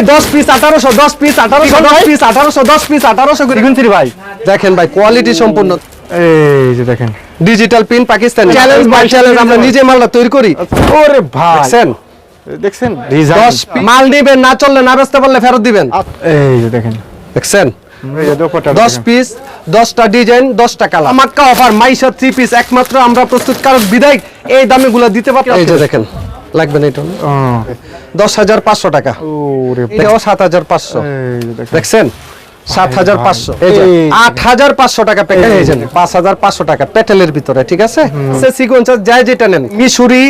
Piece piece piece piece করে। দেখুন ভাই দেখেন ভাই কোয়ালিটি সম্পূর্ণ। এই যে দেখেন। Digital pin Pakistani. Challenge by challenge আমরা নিজে মালটা তৈরি করি। ওরে ভাই। দেখছেন? দেখছেন? মাল না চললে না বেচতে পারলে ফেরত দিবেন। এই যে দেখেন। দেখছেন? দশ পিস দশটা ডিজাইন দশটা colour offer Maisha three piece একমাত্র আমরা প্রস্তুতকারক বিদায় এই দামে গুলো দিতে পারি এই যে দেখেন। লাগবে না এটা? দশ হাজার পাঁচশো টাকা। এটাও সাত হাজার পাঁচশো। দেখছেন? সাত হাজার পাঁচশো। আট হাজার পাঁচশো টাকা প্যাকেট এই পাঁচ হাজার পাঁচশো টাকা পেটেলের ভিতরে ঠিক আছে? সে সিকোয়েন্সার যাই যেটা নেন মিশুরি।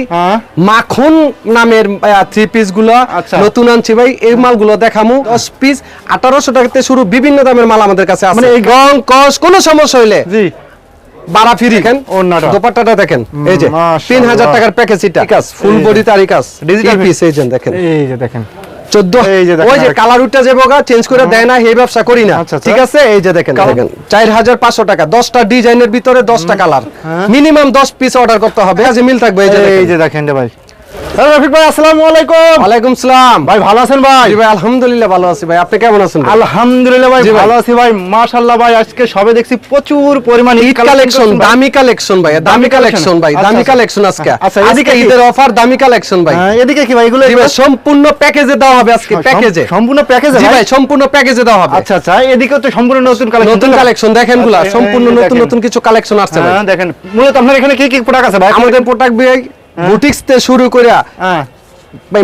মাখন নামের থ্রি পিসগুলো আচ্ছা। নতুন আনছি ভাই এই মালগুলো দেখামু। দশ পিস আঠারোশো টাকাতে শুরু বিভিন্ন দামের মাল আমাদের কাছে আছে। মানে রং কস কোনো সমস্যা হইলে বাড়া ফ্রি। দেখেন ওন্নাটা দোপাট্টাটা দেখেন। এই যে মাশাআল্লাহ। তিন হাজার টাকার প্যাকেজ এটা। ফুল। বডি Digital পিস এই যে দেখেন। এই যে দেখেন। চোদ্দ এই যে দেখেন ওই যে কালার উঠটা যে বোগা চেঞ্জ করে দেয় না এই ব্যবসা করি না। আচ্ছা, আচ্ছা। ঠিক আছে? এই যে দেখেন দেখেন। চার হাজার পাঁচশো টাকা দশটা ডিজাইনের ভিতরে দশটা কালার মিনিমাম দশ পিস অর্ডার করতে হবে। আজ মিল থাকবে এই যে এই যে দেখেন রে ভাই। রফিক ভাই আসসালামু আলাইকুম। ওয়ালাইকুম সালাম। ভাই ভালো আছেন ভাই? জি ভাই আলহামদুলিল্লাহ ভালো আছি ভাই। আপনি কেমন আছেন আলহামদুলিল্লাহ ভাই ভালো আছি ভাই। মাশাআল্লাহ ভাই আজকে সবে দেখছি প্রচুর পরিমাণ ঈদ কালেকশন দামি কালেকশন ভাই দামি কালেকশন। ভাই দামি আচ্ছা, কালেকশন আজকে। আচ্ছা, আজকে ঈদের অফার দামি কালেকশন ভাই। হ্যাঁ, এদিকে কি ভাই? এগুলো সম্পূর্ণ প্যাকেজে দেওয়া হবে আজকে প্যাকেজে সম্পূর্ণ প্যাকেজে জি ভাই? সম্পূর্ণ প্যাকেজে দেওয়া হবে। আচ্ছা আচ্ছা এদিকে তো সম্পূর্ণ নতুন কালেকশন। নতুন কালেকশন দেখেনগুলা আচ্ছা, সম্পূর্ণ নতুন নতুন কিছু কালেকশন আসছে ভাই। হ্যাঁ দেখেন। মূলত আপনার এখানে কি কি প্রোডাক্ট আছে ভাই? আমাদের প্রোডাক্ট ভাই বুটিক্স তে শুরু করে হ্যাঁ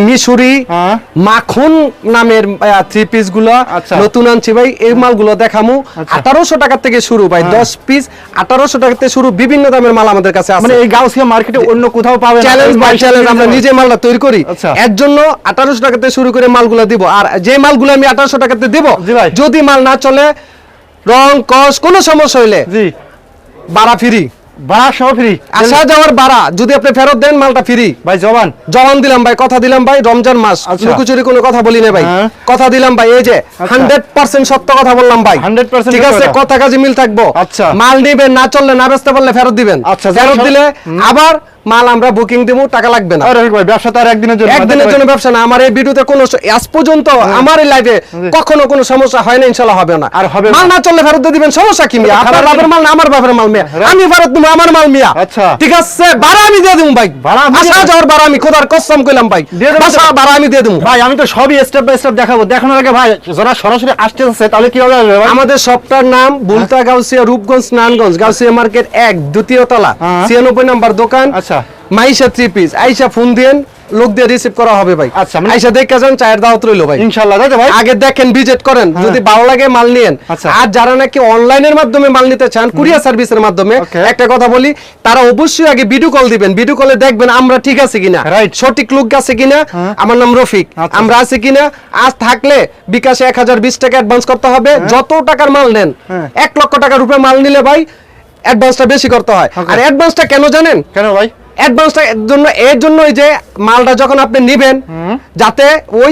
মিশুরি হ্যাঁ। মাখন নামের থ্রি পিসগুলো আচ্ছা। নতুন আনছি ভাই এই মালগুলো দেখামু আঠারোশো টাকা থেকে শুরু ভাই হ্যাঁ। দশ পিস আঠারোশো টাকা থেকে শুরু বিভিন্ন দামের মাল আমাদের কাছে আছে মানে এই গাউসিয়া মার্কেটে অন্য কোথাও পাবেন না। চ্যালেঞ্জ বাই চ্যালেঞ্জ আমরা নিজে মালটা তৈরি করি আচ্ছা। এর জন্য আঠারোশো টাকাতে শুরু করে মালগুলো দিব আর যে মালগুলো আমি আঠারোশো টাকাতে দিব। যদি মাল না চলে রং কস কোনো সমস্যা হইলে জি বাড়া ফ্রি ভাড়া সহ ফ্রি আসা যাওয়ার ভাড়া যদি আপনি ফেরত দেন মালটা ফ্রি ভাই জবান। জবান দিলাম ভাই কথা দিলাম ভাই রমজান মাস। লুকুচুরি লুকোচুরি কোনো কথা বলি না ভাই। হ্যাঁ। কথা দিলাম ভাই এই যে হান্ড্রেড পার্সেন্ট সত্য কথা বললাম ভাই। 100% ঠিক আছে কথা। কথা কাজে মিল থাকব। আচ্ছা। মাল নিবেন না চললে না বেচতে পারলে ফেরত দিবেন। আচ্ছা, ফেরত দিলে আবার মাল আমরা বুকিং দিব টাকা লাগবে না। আরে ভাই ব্যবসা তো আর একদিনের জন্য একদিনের জন্য ব্যবসা না আমার এই ভিডিওতে কোনো আজ পর্যন্ত আমার এই লাইফে কখনো কোনো সমস্যা হয় না ইনশাল্লাহ হবে না। আর হবে মাল না চললে ফেরত দিয়ে দিবেন সমস্যা কি মিয়া? আপনার বাপের মাল না আমার বাপের মাল মিয়া। আমি ফেরত দিব আমার মাল মিয়া। আচ্ছা। ঠিক আছে ভাড়া আমি দিয়ে দেবো ভাই। ভাড়া আসা যাওয়ার ভাড়া আমি খোদার কসম কইলাম ভাই। বাসা? ভাড়া আমি দিয়ে দেবো ভাই আমি তো সবই স্টেপ বাই স্টেপ দেখাবো। দেখানোর আগে ভাই যারা সরাসরি আসতে আছে তাহলে কি হবে আমাদের শপটার নাম বুলতা গাউসিয়া রূপগঞ্জ নানগঞ্জ গাউসিয়া মার্কেট এক দ্বিতীয় তলা হ্যাঁ। ছিয়ানব্বই নাম্বার দোকান। আচ্ছা। মাইশা থ্রি পিস আইসা ফোন দিয়েন লোক দিয়ে রিসিভ করা হবে ভাই। আচ্ছা, মানে- আইসা দেখে যান চায়ের দাওয়াত রইল ভাই। ইনশাআল্লাহ তাই ভাই? আগে দেখেন ভিজিট করেন। যদি ভালো লাগে মাল নিয়েন। আচ্ছা। আর যারা নাকি অনলাইনের মাধ্যমে মাল নিতে চান কুরিয়ার সার্ভিসের মাধ্যমে একটা কথা বলি তারা অবশ্যই আগে ভিডিও কল দিবেন। ভিডিও কলে দেখবেন আমরা ঠিক আছে কিনা. সঠিক লোক আছে কিনা আমার নাম রফিক। আচ্ছা। আমরা আছে কিনা আজ থাকলে বিকাশে এক হাজার বিশ টাকা অ্যাডভান্স করতে হবে। যত টাকার মাল নেন হ্যাঁ। এক লক্ষ টাকার উপরে মাল নিলে ভাই অ্যাডভান্সটা বেশি করতে হয়. আর অ্যাডভান্সটা কেন জানেন? কেন ভাই? অ্যাডভান্সটা জন্য এর জন্যই যে মালটা যখন আপনি নেবেন যাতে ওই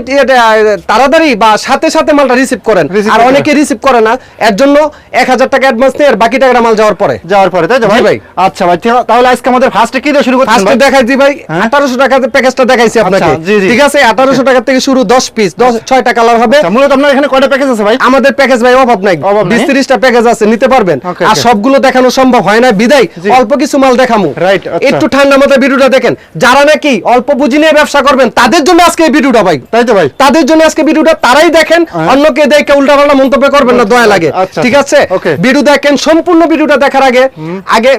তাড়াতাড়ি বা সাথে সাথে মালটা রিসিভ করেন। আর অনেকে রিসিভ করে না। এর জন্য এক হাজার টাকা অ্যাডভান্স আর বাকি টাকাটা মাল যাওয়ার পরে। যাওয়ার পরে তাই ভাই? ভাই। আচ্ছা ভাই তাহলে আজকে আমাদের ফার্স্টে কি দিয়ে শুরু ফার্স্টে দেখাই দিই ভাই। আঠারোশো টাকাতে প্যাকেজটা দেখাইছি আপনাকে। আচ্ছা, জি। ঠিক আছে? আঠারোশো টাকা থেকে শুরু দশ পিস দশ ছয়টা কালার হবে। আচ্ছা, মূলত আপনার এখানে কয়টা প্যাকেজ আছে ভাই? আমাদের প্যাকেজ ভাই অভাব নাই। অভাব নাই? বিশ তিরিশটা প্যাকেজ আছে নিতে পারবেন। আর. সবগুলো দেখানো সম্ভব হয় না। বিদায়। অল্প কিছু মাল দেখামু। আচ্ছা। একটু ঠান্ডা মাথায় ভিডিওটা দেখেন। যারা নাকি অল্প পুঁজি নিয়ে ব্যবসা করবেন তাদের জন্য আজকে এই ভিডিওটা ভাই। তাই তো ভাই। তাদের জন্য আজকে ভিডিওটা তারাই দেখেন অন্যকে দেখে উল্টা পাল্টা মন্তব্য করবেন না দয়া লাগে। আচ্ছা, ঠিক আছে? ভিডিও দেখেন সম্পূর্ণ ভিডিওটা দেখার আগে আগে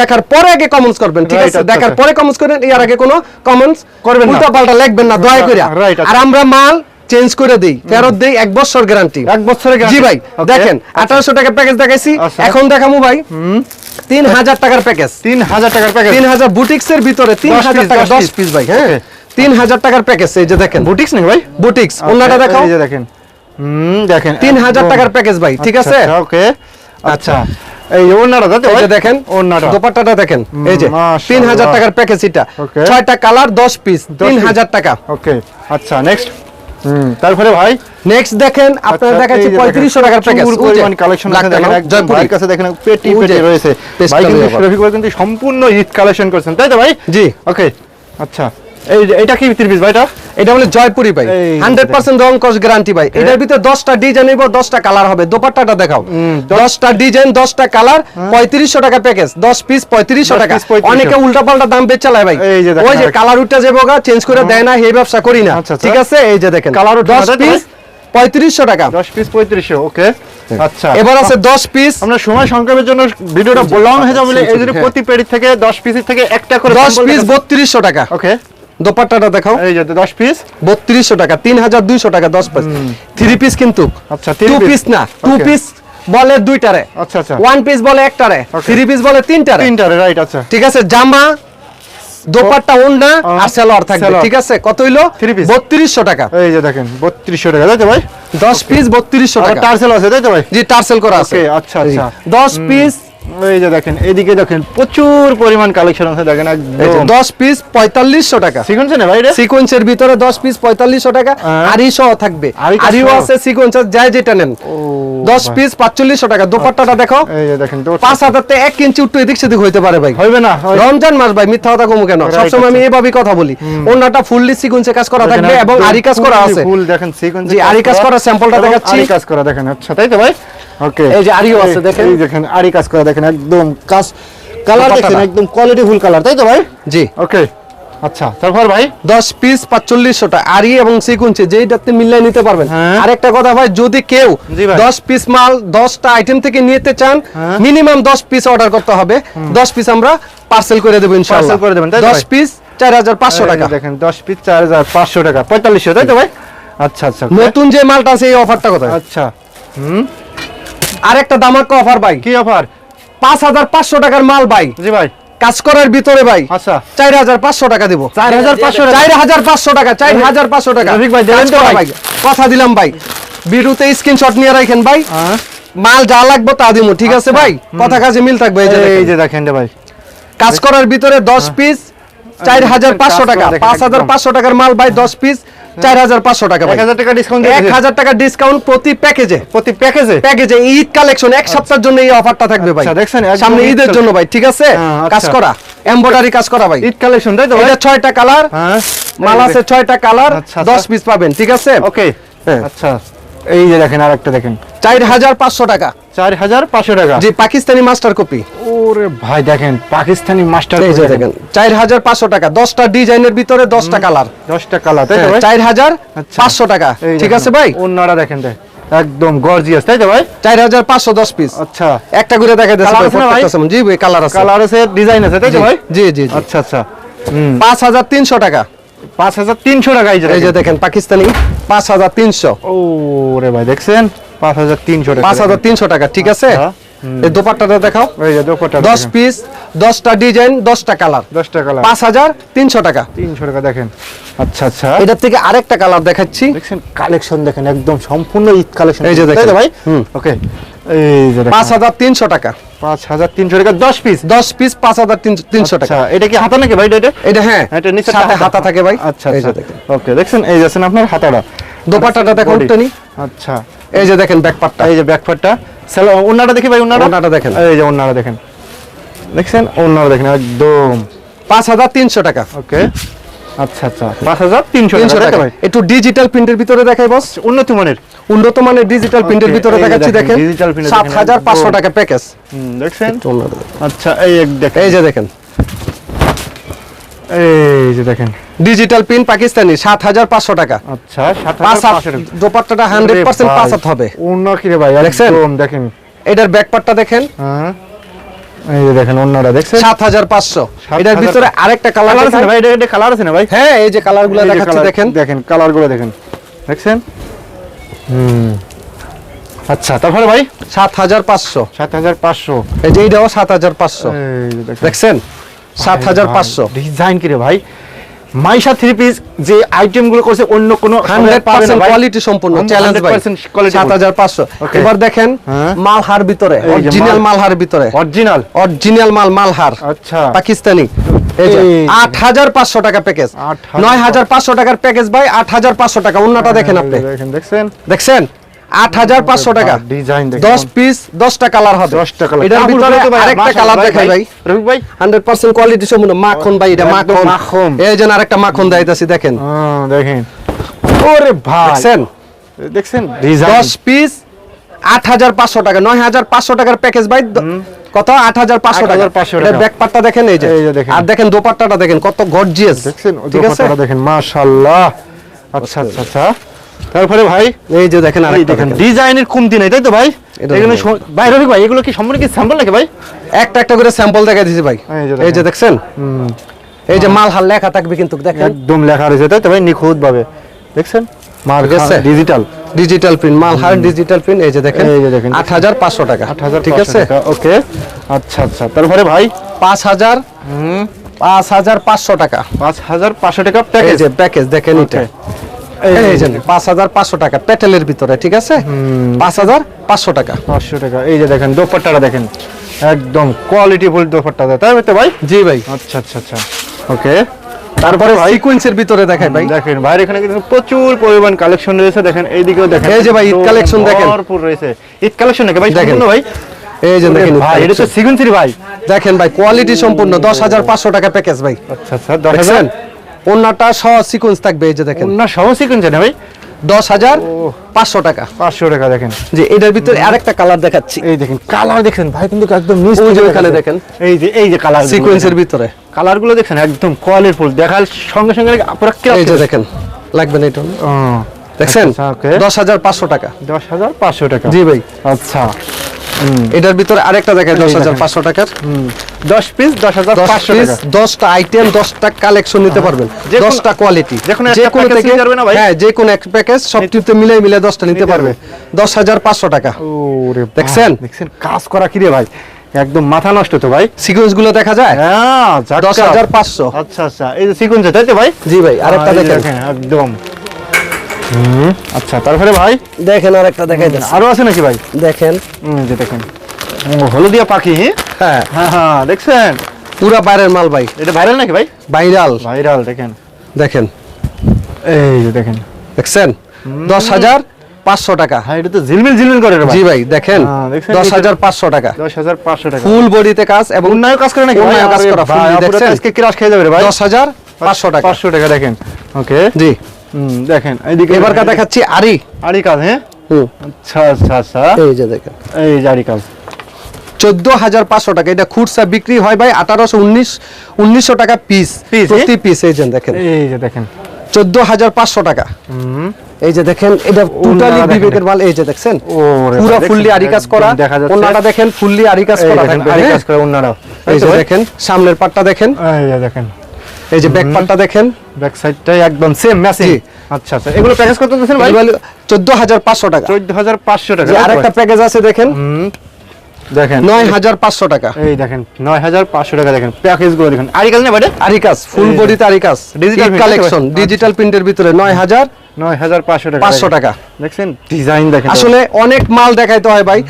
দেখার পরে আগে কমেন্টস করবেন ঠিক আছে? আচ্ছা, দেখার আচ্ছা। পরে কমেন্টস করেন এর আগে কোনো কমেন্টস করবেন না। উল্টা লিখবেন না দয়া করে আচ্ছা। আর আমরা মাল চেঞ্জ করে দেই ফেরত দেই এক বছর গ্যারান্টি এক বছরের জি ভাই দেখেন আচ্ছা। আঠারোশো টাকার প্যাকেজ দেখাইছি আচ্ছা। এখন দেখামু ভাই। তিন হাজার টাকার প্যাকেজ। তিন হাজার টাকার প্যাকেজ। তিন হাজার বুটিক্স ভিতরে তিন হাজার টাকা দশ। পিস ভাই হ্যাঁ. তিন হাজার টাকার প্যাকেজ এই যে দেখেন। বুটিক্স নাকি ভাই? বুটিক্স অন্যটা দেখাও এই যে দেখেন। হুম দেখেন। তিন হাজার। টাকার প্যাকেজ ভাই ঠিক আচ্ছা, আছে? আচ্ছা, ওকে। আচ্ছা। এই ওনাটা তাই এই যে দেখেন ওড়নাটা। দোপাট্টাটা দেখেন। এই যে মাশাআল্লাহ। তিন হাজার টাকার প্যাকেজ এটা। Okay. ছয়টা কালার দশ পিস দশ তিন piece। হাজার টাকা। ওকে আচ্ছা নেক্সট তারপরে ভাই নেক্সট দেখেন আপনারা আচ্ছা, দেখাচ্ছি যে পঁয়ত্রিশশো দেখেন, টাকার প্যাকেজ পরিমাণ কালেকশন আছে দেখেন একদম ভাইয়ের কাছে দেখেন পেটি পেটি রয়েছে। ভাই কিন্তু রফিক ভাই কিন্তু সম্পূর্ণ ঈদ কালেকশন করছেন তাই তো ভাই? জি। ওকে আচ্ছা। এটা কি পিস ভাই এটা? এটা বলে জয়পুরি ভাই। এই হান্ড্রেড পার্সেন্ট রং কস গ্যারান্টি ভাই। এটার ভিতরে দশটা ডিজাইন নিব দশটা কালার হবে। দোপাট্টাটা দেখাও। দশটা ডিজাইন দশটা কালার পঁয়ত্রিশশো টাকা প্যাকেজ দশ পিস পঁয়ত্রিশশো টাকা। অনেকে উল্টা পাল্টা দাম বেচে চালায় ভাই। ওই যে কালার উঠটা যাব চেঞ্জ করে দেয় না এই ব্যবসা করি না। আচ্ছা, আচ্ছা। ঠিক আছে? এই যে দেখেন। উঠবে দশ পিস পঁয়ত্রিশশো টাকা। দশ পিস পঁয়ত্রিশশো ওকে আচ্ছা। এবার আছে দশ পিস আমরা সময় সংক্ষেপের জন্য ভিডিওটা লং হয়ে যাবে এই জন্য হ্যাঁ। প্রতি পেড়ি থেকে দশ পিসের থেকে একটা করে দশ পিস বত্রিশশো টাকা। ওকে দোপাট্টাটা দেখাও। এই যে দশ পিস বত্রিশশো টাকা তিন হাজার দুইশো টাকা দশ পিস থ্রি পিস কিন্তু। আচ্ছা, three টু piece। পিস না টু Okay. পিস বলে দুইটারে। আচ্ছা আচ্ছা। ওয়ান পিস বলে একটারে Okay. থ্রি পিস বলে তিনটারে। তিনটারে রাইট আচ্ছা। ঠিক আছে জামা দোপাট্টা ওন্না আর সালোয়ার থাকবে। ঠিক আছে কত হইল? Three piece। বত্রিশশো টাকা। এই যে দেখেন বত্রিশশো টাকা তাই ভাই? দশ পিস বত্রিশশো আর টাকা। টার্সেল আছে তাই তো ভাই? জি টার্সেল করা আছে। আচ্ছা, আচ্ছা। দশ পিস এই যে দেখেন দেখেন প্রচুর পরিমাণ কালেকশন আছে দেখেন দশ পিস পঁয়তাল্লিশশো টাকা। সিকোয়েন্সে না ভাই সিকোয়েন্সের ভিতরে দশ পিস পঁয়তাল্লিশশো টাকা হ্যাঁ। সহ থাকবে? আছে সিকোয়েন্স যাই যেটা নেন। দশ পিস পাঁচচল্লিশশো টাকা দোপাট্টাটা দেখো। দেখেন পাঁচ হাজার এক ইঞ্চি উঠতে এদিক সেদিক হইতে পারে ভাই। হইবে না রমজান মাস ভাই মিথ্যা কথা কমু কেন? সবসময় আমি আচ্ছা। এভাবেই কথা বলি। অন্যটা ফুললি সিকোয়েন্সে কাজ করা থাকবে এবং আরি কাজ করা আছে। full দেখেন সিকোয়েন্স জি, আরি কাজ করা। স্যাম্পলটা দেখাচ্ছি। আরি কাজ করা দেখেন আচ্ছা তাই তো ভাই? ওকে এই যে আরিও আছে, দেখেন। এই দেখেন আরি কাজ করা দেখেন একদম কাজ কালার দেখেন একদম কোয়ালিটি ফুল কালার তাই তো ভাই? জি। ওকে আচ্ছা তারপর ভাই? দশ পিস পাঁচচল্লিশশো টাকা আরি এবং সিকুয়েন্সে যেইটাতে মিলিয়ে নিতে পারবেন। হ্যাঁ। আরেকটা কথা ভাই যদি কেউ জি ভাই। দশ পিস মাল আইটেম থেকে নিতে চান। মিনিমাম দশ পিস অর্ডার করতে হবে। দশ পিস আমরা পার্সেল করে দেবো ইনশাআল্লাহ। Parcel করে দেবেন, তাই তো দশ ভাই? পিস চার হাজার পাঁচশো এই টাকা। দেখেন দশ পিস চার হাজার পাঁচশো টাকা পঁয়তাল্লিশশো তাই তো ভাই? আচ্ছা আচ্ছা নতুন যে মালটা আছে এই অফারটা কথা আচ্ছা আরেকটা দামাক অফার ভাই। কি অফার পাঁচ হাজার পাঁচশো টাকার মাল ভাই। জি ভাই। কাজ করার ভিতরে ভাই। আচ্ছা। চার হাজার পাঁচশো টাকা দিব। 4,500 টাকা? চার হাজার পাঁচশো টাকা চার হাজার পাঁচশো টাকা। ভাই? কথা দিলাম ভাই। বিরুতে স্ক্রিনশট নিয়ে রাখেন ভাই। হ্যাঁ। মাল যা লাগবে তা দিবো ঠিক আছে ভাই? কথা কাজে মিল থাকবে এই যে দেখেন। ভাই। কাজ করার ভিতরে দশ পিস চার হাজার পাঁচশো টাকা পাঁচ হাজার পাঁচশো টাকার মাল ভাই দশ পিস চার হাজার পাঁচশো টাকা এক হাজার টাকা ডিসকাউন্ট এক হাজার টাকা ডিসকাউন্ট প্রতি প্যাকেজে প্রতি প্যাকেজে প্যাকেজে ঈদ কালেকশন এক সপ্তাহের জন্য এই অফারটা থাকবে ভাই। আচ্ছা, দেখছেন, সামনে ঈদের জন্য ভাই ঠিক আছে? হ্যাঁ, কাজ আচ্ছা। করা এমব্রয়ডারি কাজ করা ভাই। ঈদ কালেকশন তাই তো এটা ছয়টা কালার হ্যাঁ। মাল আছে ছয়টা কালার আচ্ছা, দশ আচ্ছা। পিস পাবেন ঠিক আছে? ওকে হ্যাঁ। আচ্ছা। এই যে দেখেন আরেকটা দেখেন। চার হাজার পাঁচশো টাকা। টাকা। জি পাকিস্তানি মাস্টার কপি ওরে ভাই দেখেন পাকিস্তানি মাস্টার এই যে দেখেন চার হাজার পাঁচশো টাকা দশটা ডিজাইনের ভিতরে দশটা কালার দশটা কালার তাই তো ভাই? চার হাজার। পাঁচশো টাকা ঠিক আছে ভাই? অন্যরা দেখেন দেখ একদম গর্জিয়াস তাই তো ভাই? চার হাজার পাঁচশো দশ পিস আচ্ছা। একটা করে দেখা Colour আছে না ভাই? যাচ্ছে জি ভাই কালার আছে। কালার আছে ডিজাইন আছে তাই তো ভাই? জি জি। আচ্ছা আচ্ছা টাকা। পাঁচ হাজার তিনশো টাকা এই যে দেখেন। দেখেন পাকিস্তানি পাঁচ হাজার তিনশো। ও রে ভাই দেখছেন? পাঁচ হাজার তিনশো টাকা। পাঁচ হাজার তিনশো টাকা ঠিক আছে? আচ্ছা, এই দোপাট্টাটা দেখাও। এই যে দোপাট্টা দশ দেখেন। পিস দশটা ডিজাইন দশটা কালার দশটা কালার পাঁচ হাজার তিনশো টাকা। তিনশো টাকা দেখেন। আচ্ছা আচ্ছা। এটার থেকে আরেকটা কালার দেখাচ্ছি। দেখছেন কালেকশন দেখেন একদম সম্পূর্ণ ঈদ কালেকশন এই যে দেখেন। ভাই ওকে এই যে দেখেন। পাঁচ হাজার তিনশো টাকা। পাঁচ হাজার তিনশো টাকা দশ পিস দশ পিস পাঁচ হাজার তিনশো টাকা। আচ্ছা এটা কি হাতা নাকি ভাই এটা? এটা হ্যাঁ এটা নিচে সাথে হাতা। থাকে ভাই। আচ্ছা যে আচ্ছা। দেখেন। ওকে এই যাচ্ছেন আপনার হাতাটা। দোপাট্টাটা দেখুন Body। একটুখানি। আচ্ছা। এই যে দেখেন ব্যাক পার্টটা এই যে ব্যাকপার্টটা সেলো ওন্নাটা দেখি ভাই ওন্নাটা ওড়নাটা দেখেন। এই যে ওন্নাটা দেখেন। দেখছেন? ওন্নাটা দেখেন একদম। পাঁচ হাজার তিনশো টাকা। ওকে। আচ্ছা আচ্ছা। পাঁচ হাজার তিনশো টাকা একটু ডিজিটাল প্রিন্টের ভিতরে দেখাই বস উন্নত মানের। উন্নত মানের ডিজিটাল প্রিন্টের ভিতরে এই দেখাচ্ছি দেখেন, সাত হাজার পাঁচশো। টাকা প্যাকেজ হুম, দেখছেন? আচ্ছা এই এক দেখেন। যে দেখেন। এই যে দেখেন। ডিজিটাল প্রিন্ট পাকিস্তানি সাত হাজার পাঁচশো টাকা। আচ্ছা সাত পাঁচ হাজার হাত পাঁচশো টাকা। দোপাট্টাটা হান্ড্রেড পার্সেন্ট পাঁচ হবে। অন্য কি রে ভাই দেখছেন? একদম দেখেন। এটার ব্যাক পার্টটা দেখেন। হ্যাঁ। এই যে দেখেন অন্যরা দেখছেন? সাত হাজার পাঁচশো। এটার ভিতরে আরেকটা কালার আছে ভাই? এটা এটা কালার আছে না ভাই? হ্যাঁ এই যে কালারগুলো এই যে দেখাচ্ছি দেখেন। দেখেন কালারগুলো দেখেন। দেখছেন? হুম। আচ্ছা তারপরে ভাই? সাত হাজার পাঁচশো। সাত হাজার পাঁচশো। এই যে এই দেখেন। দেখছেন? সাত হাজার পাঁচশো। ডিজাইন কি ভাই? মাইশা থ্রি পিস যে আইটেমগুলো করছে অন্য কোনো কোয়ালিটি সম্পূর্ণ চ্যালেঞ্জ সাত হাজার পাঁচশো। এবার দেখেন হ্যাঁ। মালহার ভিতরে অরিজিনাল মাল- মালহার ভিতরে। অরিজিনাল অরিজিনাল মাল মালহার। আচ্ছা। পাকিস্তানি। আট হাজার পাঁচশো টাকা প্যাকেজ নয় হাজার পাঁচশো টাকার প্যাকেজ ভাই আট হাজার পাঁচশো টাকা। অন্যটা দেখেন আপনি। দেখেন দেখছেন? দেখছেন? আট হাজার পাঁচশো টাকা। ডিজাইন দেখেন। দশ পিস দশটা কালার হবে। 10টা কালার এটার ভিতরে আরেকটা কালার দেখাই ভাই। রফিক ভাই। হান্ড্রেড পার্সেন্ট কোয়ালিটি সম্পূর্ণ মাখন ভাই এটা মাখন। মাখন। এই যেন আরেকটা মাখন দেখাইতাছি দেখেন। দেখেন। ওরে ভাই। দেখছেন? দেখছেন? ডিজাইন দশ পিস আট হাজার পাঁচশো টাকা। নয় হাজার পাঁচশো টাকার প্যাকেজ ভাই কত? টাকা। 8,500 এটা দেখেন এই যে। আর দেখেন দোপাট্টাটা দেখেন কত গর্জিয়াস দেখছেন? ঠিক আছে? দোপাট্টাটা দেখেন মাশাআল্লাহ। আচ্ছা আচ্ছা আচ্ছা। তারপরে ভাই এই যে দেখেন আরেকটা দেখেন ডিজাইনের কমতি নাই তাই তো ভাই? এটা এখানে ভাই। এগুলো কি সম্পূর্ণ কি স্যাম্পল নাকি ভাই? একটা একটা করে স্যাম্পল দেখাই দিছি ভাই। এই যে দেখেন। দেখছেন? এই যে মাল হাল লেখা থাকবে কিন্তু দেখেন। একদম লেখা রয়েছে তাই তো ভাই? নিখুঁত ভাবে দেখছেন? ডিজিটাল ডিজিটাল প্রিন্ট মাল হার ডিজিটাল প্রিন্ট এই যে দেখেন। এই যে দেখেন। আট হাজার পাঁচশো টাকা। আট হাজার ঠিক আছে? ওকে। আচ্ছা আচ্ছা। তারপরে ভাই? পাঁচ হাজার পাঁচ হাজার পাঁচশো টাকা। পাঁচ হাজার পাঁচশো টাকা এই প্যাকেজ প্যাকেজ দেখেন এটা। টাকা টাকা। 500 টাকা। দেখেন কোয়ালিটি ভাই? আচ্ছা, আচ্ছা, আচ্ছা। ভিতরে দেখেন ভাই। দেখেন ভাই কিন্তু প্রচুর পরিমাণ কালেকশন রয়েছে। দেখেন এইদিকেও দেখেন এই যে ভাই কালেকশন ভরপুর রয়েছে। কালেকশন ভাই? সম্পূর্ণ ভাই? এই যে দেখেন ভাই এটা ভাই। দেখেন ভাই কোয়ালিটি সম্পূর্ণ। 10500 টাকা প্যাকেজ ভাই। আচ্ছা আচ্ছা ওন্নাটা সহ সিকোয়েন্স থাকবে এই যে দেখেন। ওন্না সহ সিকোয়েন্স না ভাই। দশ হাজার পাঁচশো টাকা। পাঁচশো টাকা দেখেন। যে এটার ভিতরে আরেকটা কালার দেখাচ্ছি। এই দেখেন কালার দেখেন ভাই কিন্তু একদম মিস কালার দেখেন। এই যে এই যে কালার সিকোয়েন্সের ভিতরে। কালারগুলো দেখেন একদম কোয়ালির ফুল দেখার সঙ্গে সঙ্গে আপনারা এই যে দেখেন লাগবে না এটা। দেখছেন? আচ্ছা, আচ্ছা, দশ হাজার পাঁচশো টাকা। দশ হাজার পাঁচশো টাকা। জি ভাই। আচ্ছা। এটার ভিতরে আরেকটা দেখেন। দশ হাজার পাঁচশো টাকার। দশ পিস টাকা। আইটেম দশটা কালেকশন নিতে পারবেন। কোয়ালিটি যে কোনো? হ্যাঁ যে কোনো এক প্যাকেজ সবটিতে মিলে মিলে দশটা নিতে পারবে। দশ হাজার পাঁচশো টাকা। ওরে দেখছেন? দেখছেন? কাজ করা কি রে ভাই? একদম মাথা নষ্ট তো ভাই। সিকোয়েন্সগুলো দেখা যায়? হ্যাঁ আচ্ছা আচ্ছা। এই যে সিকুয়েন্স তাই তো ভাই? জি ভাই আরেকটা হ্যাঁ, দেখেন। একদম। হুম, আচ্ছা তারপরে ভাই? দেখেন আরেকটা দেখাই দেন আরও আছে নাকি ভাই? দেখেন। যে দেখেন। হলদিয়া পাখি হ্যাঁ। হ্যাঁ হ্যাঁ দেখছেন? পুরা বাইরের মাল ভাই। এটা ভাইরাল নাকি ভাই? ভাইরাল। ভাইরাল দেখেন। দেখেন। এই যে দেখেন। দেখছেন? দশ হাজার পাঁচশো টাকা। হ্যাঁ এটা তো ঝিলমিল ঝিলমিল করে জি ভাই দেখেন। হ্যাঁ, দশ হাজার পাঁচশো টাকা। দশ হাজার পাঁচশো টাকা। ফুল বডিতে কাজ এবং কাজ করে নাকি ভাই? কাজ করা, ভাই, fully আপুরা তো দেখছেন? আজকে ক্রাশ খেয়ে যাবে ভাই। দশ হাজার পাঁচশো টাকা। পাঁচশো টাকা দেখেন। ওকে। জি। হুম দেখেন এইদিকে এবার দেখাচ্ছি আরি আড়ি কাজ হ্যাঁ? আচ্ছা আচ্ছা আচ্ছা। এই যে দেখেন। এই যে আড়ি কাজ। চোদ্দ হাজার পাঁচশো টাকা। এটা খুচরা বিক্রি হয় ভাই আঠারোশো উনিশ উনিশশো টাকা পিস প্রতি পিস এই যে দেখেন। এই যে দেখেন। চোদ্দ হাজার পাঁচশো টাকা। এই যে দেখেন এটা টোটালি বিবেকের মাল এই যে দেখছেন? পুরো ফুললি আরি কাজ করা। ওনাটা দেখেন ফুললি আরি কাজ করা দেখেন থাকবে, হ্যাঁ? কাজ করে অন্যরা এই যে দেখেন সামনের পাটটা দেখেন। এই যে দেখেন। এই যে ব্যাক পাটটা দেখেন। ব্যাক সাইডটাই একদম সেম ম্যাচিং আচ্ছা আচ্ছা। এগুলো প্যাকেজ কত দিচ্ছেন ভাই? চোদ্দ হাজার পাঁচশো টাকা। চোদ্দ হাজার পাঁচশো টাকা যে আরেকটা প্যাকেজ আছে দেখেন। দেখেন নয় হাজার পাঁচশো টাকা এই দেখেন নয় হাজার পাঁচশো টাকা দেখেন প্যাকেজগুলো দেখেন আরিকাস না ভাই আরিকাস ফুল। বডিতে আরিকাস ডিজিটাল কালেকশন। ডিজিটাল প্রিন্টের ভিতরে নয় হাজার হাজার নয় হাজার পাঁচশো টাকা। পাঁচশো দেখেন। টাকা। দেখছেন? ডিজাইন দেখেন আসলে অনেক মাল দেখাইতে হয় ভাই।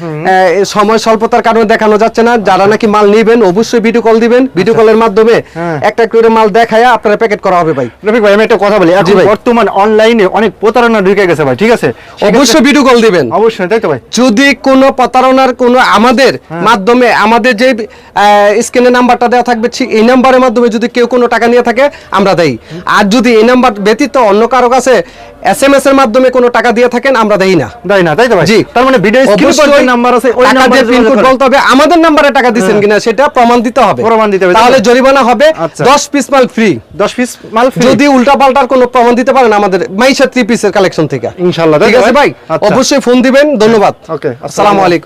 সময় স্বল্পতার কারণে দেখানো যাচ্ছে না। যারা নাকি মাল নেবেন অবশ্যই ভিডিও কল দিবেন। ভিডিও কলের মাধ্যমে হ্যাঁ। একটা করে মাল দেখায়া আপনারা প্যাকেট করা হবে ভাই। রফিক ভাই আমি একটা কথা বলি। এখন বর্তমান অনলাইনে অনেক প্রতারণা ঢুকে গেছে ভাই ঠিক আছে? অবশ্যই ভিডিও কল দিবেন। অবশ্যই তাই তো ভাই? যদি কোনো প্রতারণার কোনো আমাদের হ্যাঁ। মাধ্যমে আমাদের যে স্ক্রিনে নাম্বারটা দেওয়া থাকবে ঠিক এই নাম্বারের মাধ্যমে যদি কেউ কোনো টাকা নিয়ে থাকে আমরা দেই। আর যদি এই নাম্বার ব্যতীত অন্য কারও কাছে এস এম এস এর মাধ্যমে কোনো টাকা দিয়ে থাকেন আমরা দেই না। দেই না তাই তো ভাই? জি। তার মানে ভিডিও স্ক্রিনে পর যে নাম্বার আছে ওই নাম্বারে পিনকোড যোগাযোগ বলতে হবে আমাদের নাম্বারে টাকা দিবেন কিনা সেটা প্রমাণ দিতে হবে। প্রমাণ দিতে হবে, তাহলে জরিমানা হবে আচ্ছা। দশ পিস মাল ফ্রি 10 পিস মাল ফ্রি যদি উল্টা পাল্টা কোনো প্রমাণ দিতে পারেন আমাদের মাইশা 3 পিসের কালেকশন থেকে। ইনশাআল্লাহ ঠিক আছে ভাই? আচ্ছা। অবশ্যই ফোন দিবেন ধন্যবাদ। ওকে আসসালামু আলাইকুম।